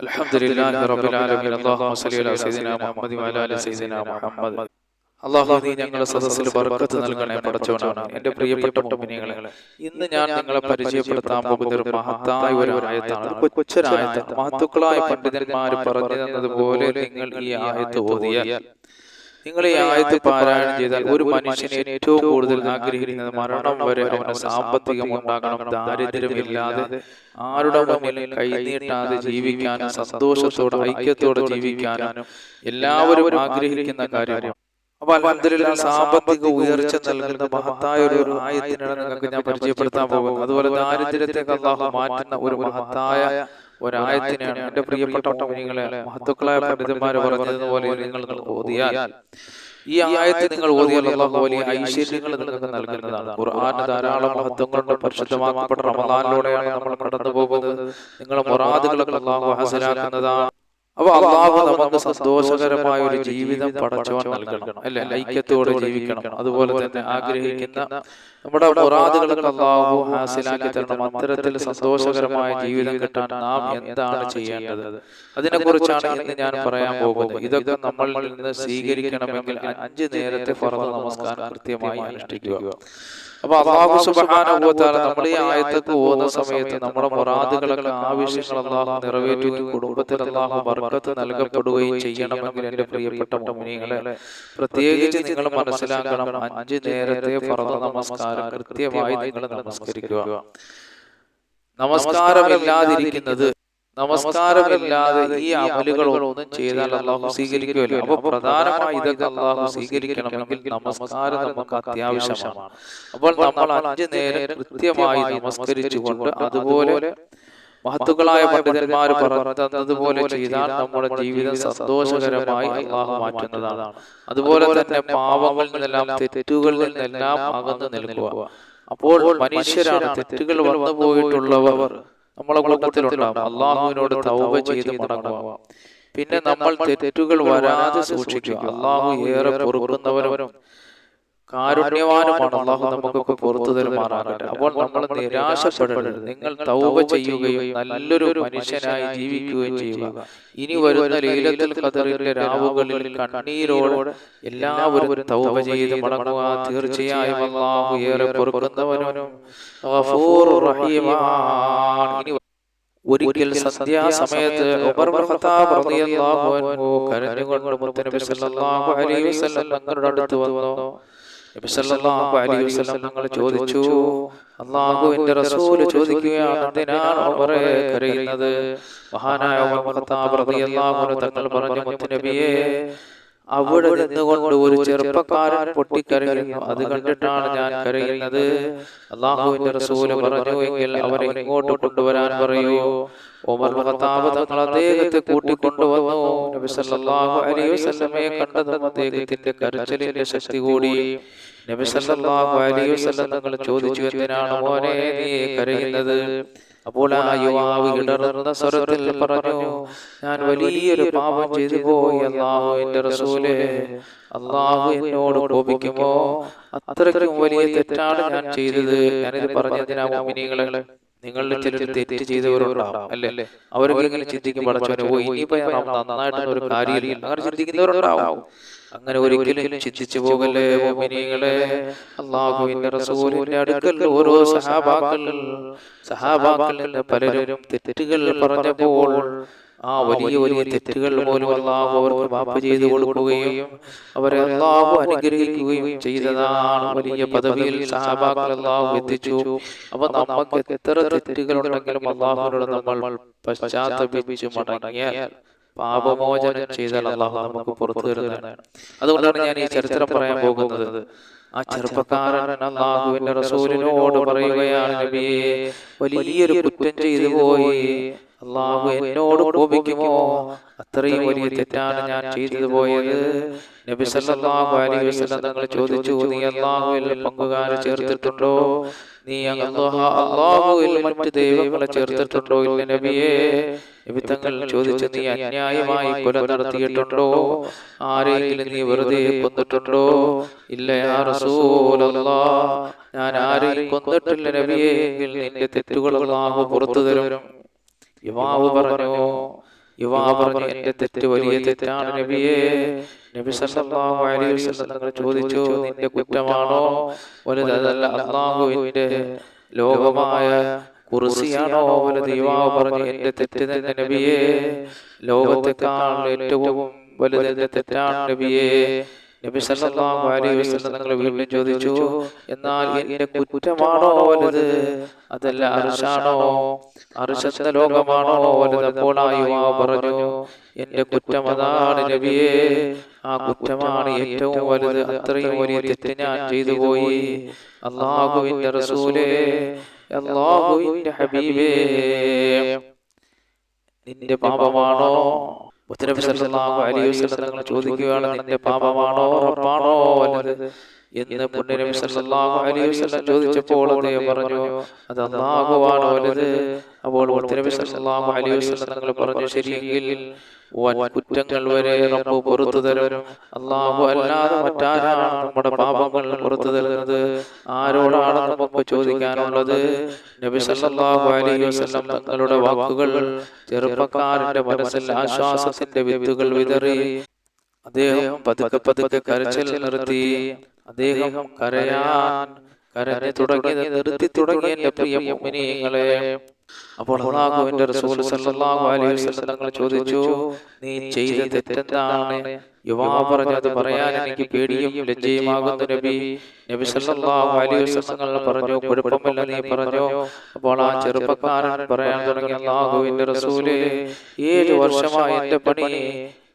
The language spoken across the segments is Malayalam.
الحمد لله رب العالمين اللهم صل على سيدنا محمد وعلى ال سيدنا محمد അള്ളാഹു നീ ഞങ്ങളുടെ സദസ്സിൽ ബർക്കത്ത് നൽകണേ പടച്ചവനാണ് എന്റെ പ്രിയപ്പെട്ട മുമ്പിനികളെ ഇന്ന് ഞാൻ നിങ്ങളെ പരിചയപ്പെടുത്താൻ പോകുന്ന ഒരു മഹത്തായ ഒരു ആയത്താണ് ഒരു കൊച്ചൊരായത്താണ് മഹത്തുക്കളായ പണ്ഡിതന്മാർ പറഞ്ഞു തന്നതുപോലെ നിങ്ങൾ ഈ ആയത്ത് ഓതിയാൽ നിങ്ങൾ ഈ ആയത്ത് പാരായണം ചെയ്താൽ ഒരു മനുഷ്യൻ ഏറ്റവും കൂടുതൽ ആഗ്രഹിക്കുന്നത് മരണം വരെ അവന് സാമ്പത്തികം ഉണ്ടാകണം ദാരിദ്ര്യമില്ലാതെ ആരുടെ മുന്നിൽ കൈനീട്ടാതെ ജീവിക്കാനും സന്തോഷത്തോടെ ഐക്യത്തോടെ ജീവിക്കാനും എല്ലാവരും ആഗ്രഹിക്കുന്ന കാര്യമാണ്. അപ്പൊ അലഹദില്ല സാമ്പത്തിക ഉയർച്ച നൽകുന്ന മഹത്തായ ഒരു ആയത്തിനാണ് നിങ്ങൾക്ക് ഞാൻ പരിചയപ്പെടുത്താൻ പോകുന്നത് അതുപോലെ ദാരിദ്ര്യത്തെ അള്ളാഹു മാറ്റുന്ന ഒരു മഹത്തായ ഒരായത്തിനാണ് എന്റെ പ്രിയപ്പെട്ട മുനികളെ മഹത്തുക്കളായ പണ്ഡിതന്മാർ പറഞ്ഞതുപോലെ നിങ്ങൾ ഓതിയാൽ ഈ ആയത്ത് നിങ്ങൾ ഓതിയാൽ അള്ളാഹു വലിയ ഐശ്വര്യങ്ങൾ നിങ്ങൾക്ക് നൽകുന്നതാണ്. ഖുർആന് ധാരാളം മഹത്വങ്ങളുടെ പരിശുദ്ധമാക്കപ്പെട്ട റമദാനിലൂടെയാണ് നമ്മൾ കടന്നു പോകുന്നത് നിങ്ങളെ മൊറാദുകളൊക്കെ അള്ളാഹു ഹാസിലാക്കുന്നതാണ് അപ്പൊ അള്ളാഹു നമുക്ക് സന്തോഷകരമായ ഒരു ജീവിതം പടച്ചവൻ നൽകണം. അല്ലെ? ഐക്യത്തോടെ ജീവിക്കണം. അതുപോലെ തന്നെ ആഗ്രഹിക്കുന്ന നമ്മുടെ അള്ളാഹു ഹാസിലാക്കി തരണം. അത്തരത്തിൽ സന്തോഷകരമായ ജീവിതം കിട്ടാൻ നാം എന്താണ് ചെയ്യേണ്ടത്? അതിനെ കുറിച്ചാണ് ഇന്ന് ഞാൻ പറയാൻ പോകുന്നത്. ഇതൊക്കെ നമ്മൾ നിന്ന് സ്വീകരിക്കണമെങ്കിൽ അഞ്ച് നേരത്തെ പുറത്ത് നമസ്കാരം കൃത്യമായി അനുഷ്ഠിക്കുക. അപ്പൊ അള്ളാഹു സുബാനുഭവത്താല നമ്മൾ ഈ ആയത്തൊക്കെ പോകുന്ന സമയത്ത് നമ്മുടെ മുറാദുകളൊക്കെ ആവശ്യങ്ങൾ അള്ളാഹു നിറവേറ്റി കുടുംബത്തിൽ അള്ളാഹു വർക്കത്ത് നൽകപ്പെടുകയും ചെയ്യണമെങ്കിൽ എന്റെ പ്രിയപ്പെട്ട മുനികളെ പ്രത്യേകിച്ച് നിങ്ങൾ മനസ്സിലാക്കണം അഞ്ച് നേരത്തെ ഫറദ നമസ്കാരം കൃത്യമായി നിങ്ങൾ നമസ്കരിക്കുക. നമസ്കാരമില്ലാതിരിക്കുന്നത് നമസ്കാരമില്ലാതെ ഈ അമലുകൾ ഒന്നും ചെയ്താൽ അള്ളാഹു സ്വീകരിക്കുമല്ലോ അപ്പൊ പ്രധാനമായി ഇതൊക്കെ അള്ളാഹു സ്വീകരിക്കണമെങ്കിൽ നമസ്കാരം നമുക്ക് അത്യാവശ്യമാണ്. അപ്പോൾ നമ്മൾ അഞ്ചു നേരം കൃത്യമായി നമസ്കരിച്ചുകൊണ്ട് അതുപോലെ മഹത്തുക്കളായ പണ്ഡിതന്മാർ പറഞ്ഞതുപോലെ ചെയ്താൽ നമ്മുടെ ജീവിതം സന്തോഷകരമായി അള്ളാഹു മാറ്റുന്നതാണ്. അതുപോലെ തന്നെ പാവങ്ങളിൽ നിന്നെല്ലാം തെറ്റുകളിൽ നിന്നെല്ലാം അകന്നു നിൽക്കുക. അപ്പോൾ മനുഷ്യരാണ് തെറ്റുകൾ വന്നു പോയിട്ടുള്ളവർ. നമ്മളെ കുടുംബത്തിലുണ്ടാവും അള്ളാഹുവിനോട് തൗബ ചെയ്ത് മടങ്ങുക. പിന്നെ നമ്മൾ തെറ്റുകൾ വരാതെ സൂക്ഷിക്കുക. അള്ളാഹു ഏറെ പൊറുക്കുന്നവരും കാരുണ്യവാനുമാണ് അള്ളാഹു നമുക്കൊക്കെ പുറത്തു തരുമാറാകട്ടെ. അപ്പോൾ നമ്മൾ നിരാശപ്പെടരുത്. നിങ്ങൾ തൗബ ചെയ്യുകയും നല്ലൊരു മനുഷ്യനായി ജീവിക്കുകയും ചെയ്യുക. ഇനി വരുന്ന ലീലത്തിൽ കതറിന്റെ രാവുകളിൽ കണ്ണീരോട് എല്ലാവരും തൗബ ചെയ്ത് മടങ്ങുക. തീർച്ചയായും അള്ളാഹു ഏറെ പൊറുക്കുന്നവനും ഇനി ഒരിക്കൽ സന്ധ്യാസമയത്ത് കരഞ്ഞുകൊണ്ട് തങ്ങളുടെ അടുത്ത് വന്നു. നബി സല്ലല്ലാഹു അലൈഹി വസല്ലം തങ്ങൾ ചോദിച്ചു അല്ലാഹുവിന്റെ റസൂൽ ചോദിക്കുകയാണ് എന്തിനാണ് ഉമറെ കരയുന്നത്. മഹാനായ ഉമർ ഖത്താബ് റളിയല്ലാഹു അൻഹു തങ്ങൾ പറഞ്ഞു മുത്തനബിയെ അവിടെ നിന്നുകൊണ്ട് ഒരു ചെറുപ്പക്കാരൻ പൊട്ടിക്കരയുന്നു. അത് കണ്ടിട്ടാണ് ഞാൻ കരയുന്നത്. അള്ളാഹുവിന്റെ റസൂൽ പറഞ്ഞു എങ്കിൽ അവരെ ഇങ്ങോട്ട് കൊണ്ടുവരാൻ പറയൂ. ഉമർ ഖത്താബ് തങ്ങൾ അദ്ദേഹത്തെ കൂട്ടിക്കൊണ്ടുവന്നു. നബി സല്ലല്ലാഹു അലൈഹി വസല്ലമയെ കണ്ടതും അദ്ദേഹത്തിന്റെ കരച്ചിലിന്റെ ശക്തി കൂടി നബി സല്ലല്ലാഹു അലൈഹി വസല്ലം തങ്ങൾ ചോദിച്ചു എന്തിനാണ് മോനെ നീ കരയുന്നത്. അപ്പോൾ ആ യുവാവ് ഇടറുന്ന സ്വരത്തിൽ പറഞ്ഞു ഞാൻ വലിയൊരു പാപം ചെയ്തു പോയി അള്ളാഹു എന്റെ റസൂലെ. അള്ളാഹു എന്നോട് കോപിക്കുമോ? അത്രയ്ക്കും വലിയ തെറ്റാണ് ഞാൻ ചെയ്തത്. ഞാനിത് പറഞ്ഞതിനാ മിനികളെ നിങ്ങളുടെ ചിലർ തെറ്റ് ചെയ്തവരുണ്ടാവും അല്ലേ? അവരൊക്കെ ഇങ്ങനെ ചിന്തിക്കും പടച്ചവനെ ഓ ഇനിയിപ്പോ നന്നായിട്ട് ഒരു കാര്യമില്ല. അങ്ങനെ ചിന്തിക്കുന്നവരുണ്ടാവും. അങ്ങനെ ഒരിക്കലും ചിന്തിച്ചു പോകല്ലേ മോമിനികളെ അള്ളാഹുവിന്റെ റസൂലിന്റെ അടുക്കൽ ഓരോ സഹാബാക്കൾ സഹാബാക്കൾ പലരും തെറ്റുകൾ പറഞ്ഞപ്പോൾ ആ വലിയ വലിയ തെറ്റുകൾ പോലും അള്ളാഹു അവർക്ക് മാപ്പ് ചെയ്തു കൊടുക്കുകയും അവരെ അള്ളാഹു അനുഗ്രഹിക്കുകയും ചെയ്തതാണ് വലിയ പദവിയിൽ സഹാബാക്കൾ അള്ളാഹു എത്തിച്ചു. അപ്പൊ നമുക്ക് എത്ര തെറ്റുകൾ ഉണ്ടെങ്കിലും അള്ളാഹുനോട് നമ്മൾ പശ്ചാത്തപിച്ച് മടങ്ങിയാൽ പാപമോചനം ചെയ്താൽ അള്ളാഹു നമുക്ക് പുറത്തു തരുന്നതാണ്. അതുകൊണ്ടാണ് ഞാൻ ഈ ചരിത്രം പറയാൻ പോകുന്നത്. ആ ചെറുപ്പക്കാരൻ അള്ളാഹുവിന്റെ റസൂലിനോട് പറയുകയാണ് നബിയെ വലിയൊരു കുറ്റം ചെയ്തു പോയി. അള്ളാഹു എന്നോട് കോപിക്കുമോ? അത്രയും വലിയ തെറ്റാണ് ഞാൻ ചെയ്തത് പോയത്. നബി സല്ലല്ലാഹു അലൈഹി വസല്ലം തങ്ങൾ ചോദിച്ചു നീ അള്ളാഹുവിൽ പങ്കുകാരെ ചേർത്തിട്ടുണ്ടോ? നീ അള്ളാഹുവിൽ മറ്റ് ദൈവങ്ങളെ ചേർത്തിട്ടുണ്ടോ? ഇല്ല നബിയെ. നബി തങ്ങൾ ചോദിച്ചു നീ അന്യായമായി കൊല നടത്തിയിട്ടുണ്ടോ? ആരെങ്കിലും നീ വെറുതെ കൊന്നിട്ടുണ്ടോ? ഇല്ല ഞാൻ ആരെയും കൊന്നിട്ടില്ല നബിയെ. നിന്റെ തെറ്റുകൾ അള്ളാഹു പുറത്തു തരും. യുവാവ് പറഞ്ഞു. യുവാവ് പറഞ്ഞു എന്റെ തെറ്റ് വലിയ തെറ്റാണ് നബിയെ. നബി സല്ലല്ലാഹു അലൈഹി വസല്ലം തങ്ങൾ ചോദിച്ചു നിന്റെ കുറ്റമാണോ? വലുതല്ല അള്ളാഹുവിന്റെ ലോകമായ കുറിസിയാണോ? വലുത് യുവാവ് പറഞ്ഞു എന്റെ തെറ്റ് തന്നെ നബിയെ ലോകത്തെക്കാൾ ഏറ്റവും വലുത് എന്റെ തെറ്റാണ് നബിയെ. നബി സല്ലല്ലാഹു അലൈഹി വസല്ലം തങ്ങൾ വീണ്ടും ചോദിച്ചു എന്നാൽ എന്റെ കുറ്റമാണോ വലുത്? അതല്ല അർഷാണോ അർഷത്തെ ലോകമാണോ വലുത്? അപ്പോൾ ആ യുവാവ് പറഞ്ഞു എന്റെ കുറ്റം അതാണ് നബിയെ. ആ കുറ്റമാണ് ഏറ്റവും വലുത്. അത്രയും വലിയ തെറ്റ് ഞാൻ ചെയ്തു പോയി. അള്ളാഹുവിന്റെ റസൂലേ അള്ളാഹുവിന്റെ ഹബീബേ നിന്റെ പാപമാണോ? മുത്തനബി സല്ലല്ലാഹു അലൈഹി വസല്ലം ചോദിക്കുകയാണ് നിന്റെ പാപമാണോ ഉറപ്പാണോ? വലുത് എന്ന് പുണ്യനബി സല്ലല്ലാഹു അലൈഹി വസല്ലം ചോദിച്ചപ്പോൾ അദ്ദേഹം പറഞ്ഞു അത് അല്ലാഹുവാണ് വലുത്. അപ്പോൾ പുണ്യനബി സല്ലല്ലാഹു അലൈഹി വസല്ലം തങ്ങൾ പറഞ്ഞു ശരിയെങ്കിൽ വൻ കുറ്റങ്ങൾ വരെ റബ്ബ് പുറത്തു തരും. അള്ളാഹു അല്ലാതെ മറ്റാരാണ് നമ്മുടെ പാപങ്ങൾ പുറത്തു തരുന്നത്? ആരോടാണ് നമുക്ക് ചോദിക്കാനുള്ളത്? നബി സല്ലല്ലാഹു അലൈഹി വസല്ലം തങ്ങളുടെ വാക്കുകൾ ചെറുപ്പക്കാരന്റെ മനസ്സിൽ ആശ്വാസത്തിന്റെ വിത്തുകൾ വിതറി അദ്ദേഹം പതുക്കെ പതുക്കെ കരച്ചിൽ നിർത്തി. അദ്ദേഹം കരയാൻ കരഞ്ഞു തുടങ്ങിയത് നിർത്തി തുടങ്ങിയ എന്റെ പ്രിയ മുഅ്മിനീങ്ങളെ. അപ്പോൾ അള്ളാഹുവിന്റെ റസൂൽ സല്ലല്ലാഹു അലൈഹി വസല്ലം തങ്ങൾ ചോദിച്ചു നീ ചെയ്ത തെറ്റെന്താണ്? യുവാവ് പറഞ്ഞു അത് പറയാൻ എനിക്ക് പേടിയും ലജ്ജയുമാകുന്നു നബി. നബി. സല്ലല്ലാഹു അലൈഹി വസല്ലം തങ്ങൾ പറഞ്ഞു കുഴപ്പമില്ല നീ പറഞ്ഞു. അപ്പോൾ ആ ചെറുപ്പക്കാരൻ പറയാൻ തുടങ്ങി അള്ളാഹുവിന്റെ റസൂൽ ഏഴ് വർഷമായി എന്റെ പണി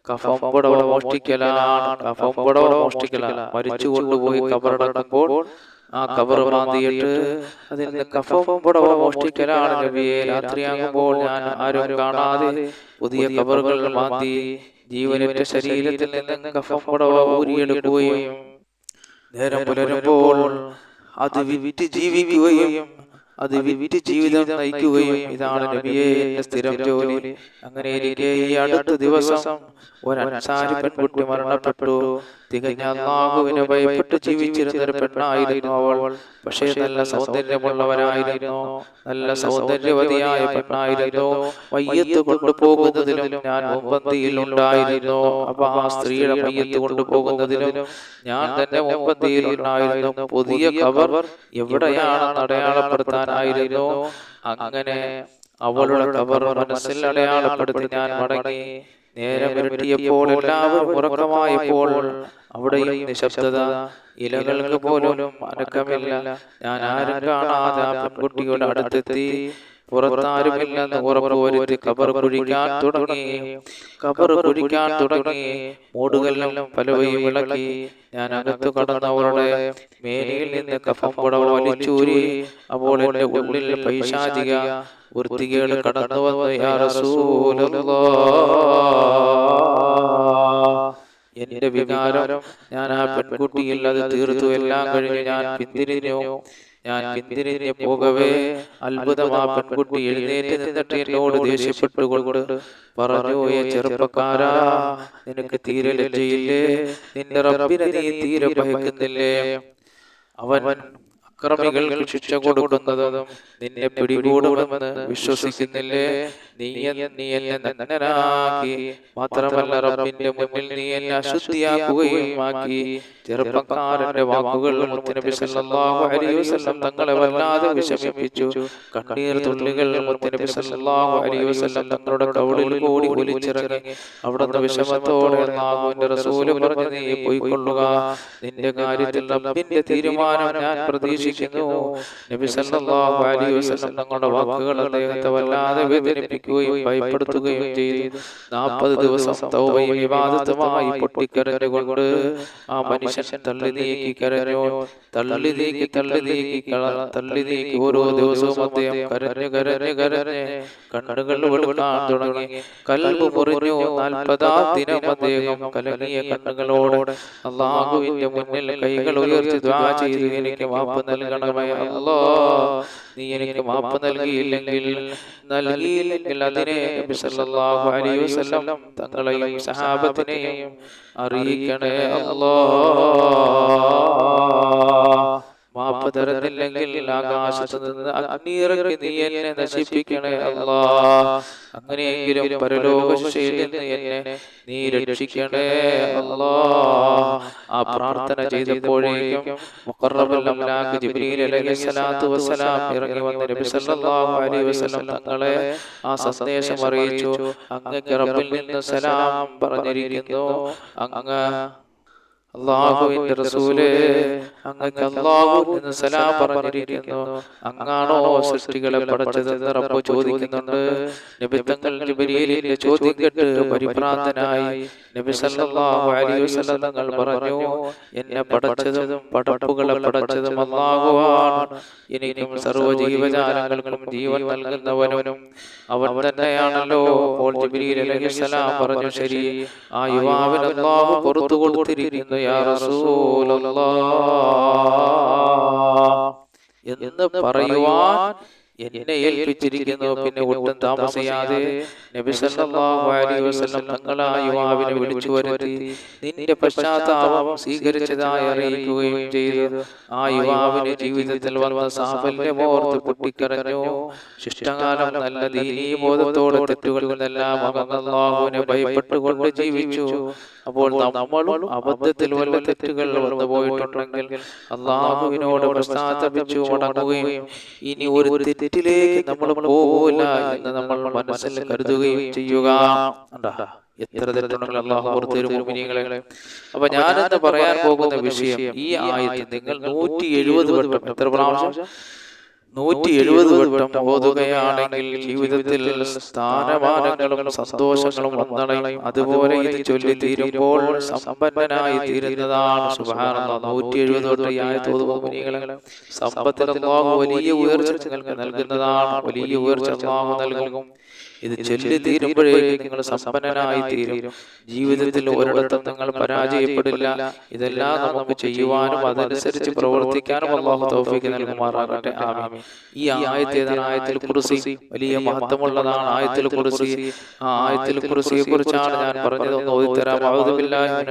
കഫം പുടവ മോഷ്ടിക്കലാണ്. കഫം പുടവ മോഷ്ടിക്കലാണ്. മരിച്ചു കൊണ്ടുപോയി കബറടക്കുമ്പോൾ ആ കബർ മാന്തിയിട്ട് അതിന്റെ കഫം പുടവ മോഷ്ടിക്കലാണ് നബിയെ. രാത്രിയാകുമ്പോൾ ഞാൻ ആരും കാണാതെ പുതിയ കബറുകൾ മാന്തി ജീവനറ്റ ശരീരത്തിൽ നിന്ന് കഫം പുടവ ഊരിയെടുക്കുകയും നേരം പുലരുമ്പോൾ അത് വിറ്റ് ജീവിക്കുകയും അത് വിറ്റ് ജീവിതം നയിക്കുകയും ഇതാണ് നബിയെ സ്ഥിരം ജോലി. അങ്ങനെ ഇരിക്കെ ഈ അടുത്ത ദിവസം ഒരു അൻസാരി പെൺകുട്ടി മരണപ്പെട്ടു. തികഞ്ഞ അള്ളാഹുവിനെ ഭയപ്പെട്ട് ജീവിച്ചിരുന്ന ഒരു പെണ്ണായിരുന്നു അവൾ. പക്ഷേ നല്ല സൗന്ദര്യമുള്ളവരായിരുന്നു. നല്ല സൗന്ദര്യവതിയായ പെണ്ണായിരുന്നു. മയ്യത്ത് കൊണ്ടുപോകുന്നതിലും ഞാൻ മുമ്പന്തിയിൽ ഉണ്ടായിരുന്നു. അപ്പൊ ആ സ്ത്രീയുടെ മയ്യത്ത് കൊണ്ടുപോകുന്നതിലും ഞാൻ തന്നെ മുമ്പന്തിയിൽ ഉണ്ടായിരുന്നു. പുതിയ കവർ എവിടെയാണ് അടയാളപ്പെടുത്താനായിരുന്നു. അങ്ങനെ അവളുടെ കവർ മനസ്സിൽ അടയാളപ്പെടുത്തി ഞാൻ മടങ്ങി. നേരം പുരട്ടിയപ്പോൾ എല്ലാവരും ഉറക്കമായപ്പോൾ അവിടെയും നിശബ്ദത ഇലകൾക്ക് പോലും അനക്കമില്ല. ഞാൻ ആരും കാണാതെ ആ പെൺകുട്ടിയുടെ അടുത്തെത്തി പുറത്താരുമില്ലെന്ന് ഉറപ്പുവരുത്തി കബർ കുഴിക്കാൻ തുടങ്ങി. കബർ കുഴിക്കാൻ തുടങ്ങി. മൂടുകല്ലും പലവയും വിളക്കി ഞാൻ അകത്തു കടന്നവരുടെ മേനിയിൽ നിന്ന് കഫം പുടവ വലിച്ചൂരി. അപ്പോൾ എന്റെ ഉള്ളിൽ പൈശാചിക വൃത്തികേട് കടന്നു വന്നു യാ റസൂലല്ലാ. എന്റെ വികാരം ഞാൻ ആ പെൺകുട്ടിയിൽ അത് തീർത്തു. എല്ലാം കഴിഞ്ഞ്. ഞാൻ പിന്തിരിഞ്ഞു. ഞാൻ പിന്തിരിഞ്ഞ് പോകവേ. അത്ഭുതം ആ പെൺകുട്ടി എഴുന്നേറ്റ് നിന്നിട്ട് എന്നോട് ദേഷ്യപ്പെട്ടുകൊണ്ട് പറഞ്ഞു ചെറുപ്പക്കാരാ നിനക്ക് തീരെ ലജ്ജയില്ലേ? നിന്റെ റബ്ബിനെ നീ തീരെ ഭയക്കുന്നില്ലേ? അവൻ അക്രമികൾക്ക് ശിക്ഷ കൊടുക്കുന്നതും നിന്നെ പിടികൂടുമെന്ന് വിശ്വസിക്കുന്നില്ലേ? നീ നീ എന്നെ നഗ്നനാക്കി മാത്രമല്ല റബ്ബിന്റെ മുന്നിൽ നീ എന്നെ അശുദ്ധിയാക്കുകയും ആക്കി. ചെറുപ്പക്കാരന്റെ വാക്കുകൾ മുത്തുനബി സല്ലല്ലാഹു അലൈഹി വസല്ലം തങ്ങളെ വല്ലാതെ വിഷമിപ്പിച്ചു. കണ്ണീർ തുള്ളികൾ മുത്തുനബി സല്ലല്ലാഹു അലൈഹി വസല്ലം തങ്ങളുടെ കവളിൽ കൂടി ഒലിച്ചിറങ്ങി അവിടുന്ന് വിഷമത്തോടെ അല്ലാഹുവിന്റെ റസൂൽ പറഞ്ഞു നീ പോയിക്കൊള്ളുക. നിന്റെ കാര്യത്തിൽ റബ്ബിന്റെ തീരുമാനം ഞാൻ പ്രതീക്ഷിക്കുന്നു. നബി സല്ലല്ലാഹു അലൈഹി വസല്ലം തങ്ങളുടെ വാക്കുകൾ അദ്ദേഹത്തെ വല്ലാതെ വേദനിപ്പിക്കുകയും ഭയപ്പെടുത്തുകയും ചെയ്തു. നാൽപ്പത് ദിവസം തൗബയും വിവാദത്തുമായി പൊട്ടിക്കരഞ്ഞുകൊണ്ട് ആ മനുഷ്യൻ തള്ളി നീക്കി കരഞ്ഞു. തള്ളി നീക്കി തള്ളി നീക്കി തള്ളി നീക്കി ഓരോ ദിവസവും അദ്ദേഹം കരഞ്ഞു കരഞ്ഞു കരഞ്ഞ് കണ്ണുകൾ വെളുക്കാൻ തുടങ്ങി. കൽബ് മുറിഞ്ഞു നാൽപ്പതാം ദിനം അദ്ദേഹം കലങ്ങിയ കണ്ണുകളോട് അള്ളാഹുവിന്റെ മുന്നിൽ കൈകൾ ഉയർത്തി ദ്വാ ചെയ്തു. എനിക്ക് മാപ്പ് നൽകണമേ അല്ലോ നീ എനിക്ക് മാപ്പ് നൽകിയില്ലെങ്കിൽ നൽകിയില്ലെങ്കിൽ അതിനെ നബി സല്ലല്ലാഹു അലൈഹി വസല്ലം തങ്ങളെയും സഹാബത്തിനെയും അറിയിക്കണേ അല്ലോ മാപ്പ് തരുന്നില്ലെങ്കിൽ ആകാശത്ത് നിന്ന് അഗ്നിയിറങ്ങി നീ എന്നെ നശിപ്പിക്കണേ അല്ലാ. അങ്ങനെയെങ്കിലും പരലോകശയിൽ എന്നെ നീ രക്ഷിക്കണേ അല്ലാ. ആ പ്രാർത്ഥന ചെയ്തപ്പോഴേക്കും മുഖറബുൽ അംലാക്ക് ജിബ്രീൽ അലൈഹി സ്വലാത്തു വസ്സലാം ഇറങ്ങി വന്ന നബി സല്ലല്ലാഹു അലൈഹി വസല്ലം തങ്ങളെ ആ സന്ദേശം അറിയിച്ചു. അങ്ങക്ക് റബ്ബിൽ നിന്ന് സലാം പറഞ്ഞിരിക്കുന്നു. അങ്ങ് അള്ളാഹുവിന്റെ റസൂലേ അങ്ങക്ക് അള്ളാഹു എന്ന് സലാം പറഞ്ഞിരിക്കുന്നു. അങ്ങാണോ സൃഷ്ടികളെ പടച്ചതെന്ന് റബ്ബ് ചോദിക്കുന്നുണ്ട്. നബിത്തങ്ങൾ ജിബ്രീലിന്റെ ചോദ്യം കേട്ട് പരിഭ്രാന്തനായി നബി സല്ലല്ലാഹു അലൈഹി വസല്ലം തങ്ങൾ പറഞ്ഞു എന്നെ പടച്ചതും പടപ്പുകളെ പടച്ചതും അള്ളാഹുവാണ്. എനിക്കും സർവ ജീവജാലങ്ങൾക്കും ജീവൻ നൽകുന്നവനും അവൻ തന്നെയാണല്ലോ. അപ്പോൾ ജിബ്രീൽ അലൈഹിസ്സലാം പറഞ്ഞു ശരി ആ യുവാവിന് അല്ലാഹു പുറത്തു കൊടുത്തിരിക്കുന്നു യാ الله. എന്ന് പറയുവാൻ എന്നെ ഏൽപ്പിച്ചിരിക്കുന്നു. പിന്നെ ഒട്ടും താമസിയാതെ നബി സല്ലല്ലാഹു അലൈഹി വസല്ലം യുവാവിനെ വിളിച്ചു വരുത്തി നിന്റെ പശ്ചാത്താപം സ്വീകരിച്ചതായി അറിയിക്കുകയും ചെയ്തു. ആ യുവാവിന് ജീവിതത്തിൽ വന്ന സാഫല്യമോർത്ത് പൊട്ടിക്കരഞ്ഞു. ശിഷ്ടകാലം നല്ല ദീനീ ബോധത്തോടെ നിന്നെല്ലാം അകന്നല്ലാഹുവിനെ ഭയപ്പെട്ടുകൊണ്ട് ജീവിച്ചു. അപ്പോൾ നമ്മളും അബദ്ധത്തിൽ വല്ല തെറ്റുകൾ വന്നു പോയിട്ടുണ്ടെങ്കിൽ അള്ളാഹുവിനോട് പശ്ചാത്തപിച്ചു മടങ്ങുകയും ഇനി ഒരു തെറ്റിലേക്ക് നമ്മൾ പോകില്ല എന്ന് നമ്മൾ മനസ്സിൽ കരുതുകയും ചെയ്യുക? എത്ര തെറ്റുണ്ടെങ്കിൽ അള്ളാഹു പുറത്തൊരു മുമിനികളെ അപ്പൊ ഞാനെന്ന് പറയാൻ പോകുന്ന വിഷയം ഈ ആയത്തിൽ നിങ്ങൾ നൂറ്റി എഴുപത് വട്ടം എത്ര പ്രാവശ്യം? നൂറ്റി എഴുപത് വട്ടം ഓതുകയാണെങ്കിൽ ജീവിതത്തിൽ സ്ഥാനമാനങ്ങളും സന്തോഷങ്ങളും വന്നണയും. അതുപോലെ ഇത് ചൊല്ലി തീരുമ്പോൾ സമ്പന്നനായി തീരുന്നതാണ്. സുഭാരണ നൂറ്റി എഴുപത് വട്ടം ഓതുമ്പോൾ മുനികളെ വലിയ ഉയർച്ച നൽകുന്നതാണ്. വലിയ ഉയർച്ച നൽകും. ഇത് ചൊല്ലി തീരുമ്പോഴേക്കും നിങ്ങൾ സമ്പന്നനായി തീരും. ജീവിതത്തിൽ ഒരിടത്തും നിങ്ങൾ പരാജയപ്പെടില്ല. ഇതെല്ലാം നമുക്ക് ചെയ്യുവാനും അതനുസരിച്ച് പ്രവർത്തിക്കാനും അള്ളാഹു തൗഫീഖ് നൽകുമാറാകട്ടെ. ആമീൻ. ഈ ആയത്ത് ഏതാണ്? ആയത്തിൽ കുറിസി. വലിയ മഹത്വമുള്ളതാണ് ആയത്തിൽ കുറിസി. ആ ആയത്തിൽ കുറിസിയെ കുറിച്ചാണ് ഞാൻ പറഞ്ഞത്. ഒന്ന് ഓതിത്തരാം. ഇല്ലാ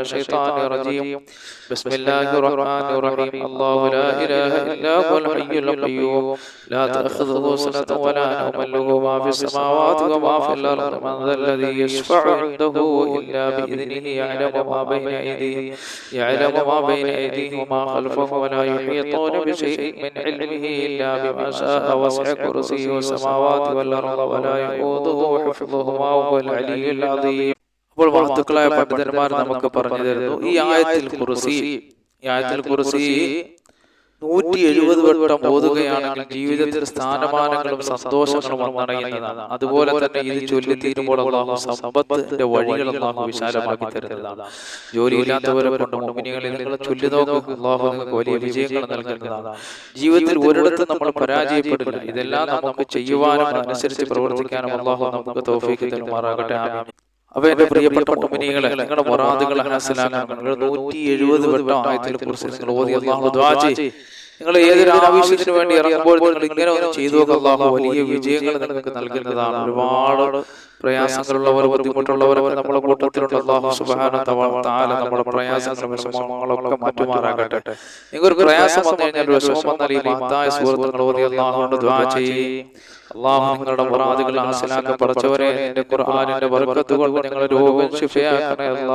ഹുവൽ ഹയ്യുൽ ഖയ്യൂം. ലാ തഅഖുദുഹു സനത്തുൻ വലാ നൗമൻ وما في الأرض من ذا الذي يشفع عنده إلا بإذنه يعلم ما بين أيديهم يعلم ما بين أيديهم وما خلفه ولا يحيطون بشيء من علمه إلا بما شاء وسع كرسيه السماوات والأرض ولا يقوده حفظهما وهو العلي العظيم അപ്പോൾ മഹത്തുക്കളായ പണ്ഡിതന്മാർ നമുക്ക് പറഞ്ഞു തരുന്നു ഈ ആയത്തിൽ കുറിസി ഈ ആയത്തിൽ കുറിസി നൂറ്റി എഴുപത് വട്ടം ഓതുകയാണെങ്കിൽ ജീവിതത്തിൽ സ്ഥാനമാനങ്ങളും സന്തോഷങ്ങളും വന്നണയുന്നതാണ് അതുപോലെ തന്നെ ഇത് ചൊല്ലി തീരുമ്പോൾ അള്ളാഹു സമ്പത്തിന്റെ വഴികൾ അള്ളാഹു വിശാലമാക്കി തരുന്നതാണ്. ജോലിയില്ലാത്തവരെ കൊണ്ട് മുമിനികളെ നിങ്ങൾ ചൊല്ലി നോക്കുക അള്ളാഹു വലിയ വിജയങ്ങൾ നൽകുന്നതാണ്. ജീവിതത്തിൽ ഒരിടത്തും നമ്മൾ പരാജയപ്പെടില്ല. ഇതെല്ലാം നമുക്ക് ചെയ്യുവാനും അനുസരിച്ച് പ്രവർത്തിക്കാനും അള്ളാഹു നമുക്ക് തോഫിക്ക് തരുമാറാകട്ടെ. അപ്പൊ എന്റെ പ്രിയപ്പെട്ട മുഅ്മിനീങ്ങളെ നിങ്ങളുടെ മൊറാദുകൾ മനസ്സിലാക്കാൻ നിങ്ങൾ നൂറ്റി എഴുപത് വട്ടം ആയത്തിൽ കുറിച്ച് നിങ്ങൾ ഓതി അള്ളാഹു ദുആ ചെയ്യ്. നിങ്ങൾ ഏതൊരു ആവശ്യത്തിന് വേണ്ടി ഇറങ്ങുമ്പോൾ നിങ്ങൾ ഇങ്ങനെ ഒന്ന് ചെയ്തു അള്ളാഹു വലിയ വിജയങ്ങൾ നിങ്ങൾക്ക് നൽകുന്നതാണ്. ഒരുപാട് പ്രയാസങ്ങളുള്ളവർ ബുദ്ധിമുട്ടുള്ളവർ നമ്മുടെ കൂട്ടത്തിലുള്ള അള്ളാഹു സുബ്ഹാനഹു തആല നമ്മുടെ പ്രയാസങ്ങളും വിഷമങ്ങളൊക്കെ മാറ്റുമാറാകട്ടെ. നിങ്ങൾക്ക് ഒരു പ്രയാസം വന്നു കഴിഞ്ഞാൽ വിഷമം വന്നാൽ ഈ മഹത്തായ സുഹൃത്തുക്കൾ ഓതി അള്ളാഹുകൊണ്ട് ദ്വാ ചെയ്യ്. അള്ളാഹു നിങ്ങളുടെ മുറാദുകൾ ഹാസിലാക്കി പടച്ചവരെ എന്റെ ഖുർആനിന്റെ ബർക്കത്ത് കൊണ്ട് ഞങ്ങളെ രോഗം ശിഫയാക്കണേ അല്ല.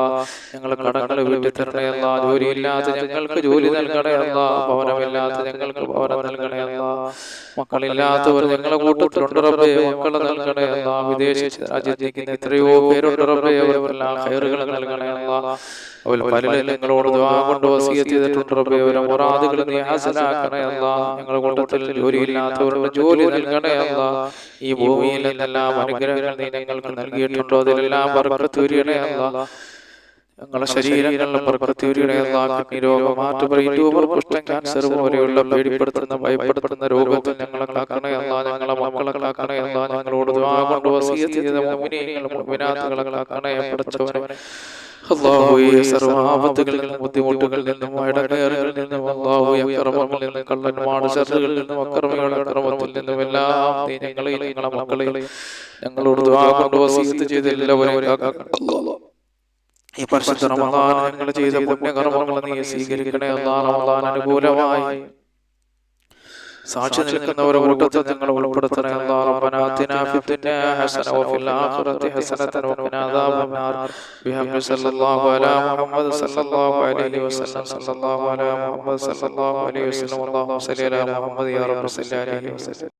ഞങ്ങളെ കടങ്ങൾ വീട്ടിൽ തരണേ അല്ല. ജോലിയില്ലാതെ ഞങ്ങൾക്ക് ജോലി നൽകണേ അല്ല. ഭവനമില്ലാത്ത ഞങ്ങൾക്ക് ഭവനം നൽകണേ അല്ല. മക്കളില്ലാത്തവർ ഞങ്ങളെ കൂട്ടത്തിലുണ്ട് റബ്ബേ. മക്കളെ നൽകണേ അല്ല. വിദേശ രാജ്യത്തേക്ക് എത്രയോ പേരുണ്ട് റബ്ബേ. അവർക്കെല്ലാം ഹൈറുകൾ നൽകണേ അല്ല. പലരും നിങ്ങളോട് കൊണ്ട് വസിയത്ത് ചെയ്തിട്ടുണ്ട് റബ്ബേ. അവരെ മുറാദുകൾ നീ ഹാസിലാക്കണേ അല്ല ഞങ്ങളുടെ കൂട്ടത്തിൽ ജോലിയില്ലാത്തവരുടെ ജോലി നൽകണേ അല്ല ഈ ഭൂമിയിൽ നിന്നെല്ലാം അനുഗ്രഹങ്ങൾ നീ ഞങ്ങൾക്ക് നൽകിയിട്ടുണ്ടോ അതിലെല്ലാം ബർക്കത്ത് ഉരിയണേ അല്ല ഞങ്ങളുടെ ശരീരങ്ങളിലും കുഷ്ഠം ക്യാൻസർ പോലെയുള്ള പേടിപ്പെടുത്തുന്ന ഭയപ്പെടുത്തുന്ന രോഗത്തിൽ ഞങ്ങളെ കാക്കണേ അല്ല ഞങ്ങളെ മക്കളെ കാക്കണേ അല്ല ഞങ്ങളോട് കൊണ്ട് വസിയത്ത് ചെയ്ത മുഅ്മിനീങ്ങളും മുഅ്മിനാത്തുകളെ കാക്കണേ പഠിച്ചവനെ അള്ളാഹുയെ സർവാപത്തുകളിൽ നിന്നും ബുദ്ധിമുട്ടുകളിൽ നിന്നും ഇടകയറുകളിൽ നിന്നും അള്ളാഹുയെ അക്രമങ്ങളിൽ നിന്നും കള്ളന്മാട് നിന്നും അക്രമത്തിൽ നിന്നും എല്ലാം നീ ഞങ്ങളെയും ഞങ്ങളെ മക്കളെയും ഞങ്ങളോട് കൊണ്ട് ചെയ്ത് ഈ പരിശുദ്ധ റമദാൻ ഞങ്ങൾ ചെയ്ത പുണ്യകർമ്മങ്ങൾ നീ സ്വീകരിക്കണേ അല്ലാ റമദാൻ അനുകൂലമായി സാക്ഷി നിൽക്കുന്നവരെ കൂട്ടത്തിൽ നിങ്ങൾ ഉൾപ്പെടുത്തണേ അല്ലാ റബ്ബനാ ആതിനാ ഫിദ്ദുനിയാ ഹസന വഫിൽ ആഖിറതി ഹസനതൻ വഖിനാ അദാബന്നാർ ബിഹഖി സല്ലല്ലാഹു അലാ മുഹമ്മദ് സല്ലല്ലാഹു അലൈഹി വസല്ലം സല്ലല്ലാഹു അലാ മുഹമ്മദ് സല്ലല്ലാഹു അലൈഹി വസല്ലം അല്ലാഹുമ്മ സല്ലി അലാ മുഹമ്മദ് യാ റബ്ബി സല്ലി അലൈഹി വസല്ലം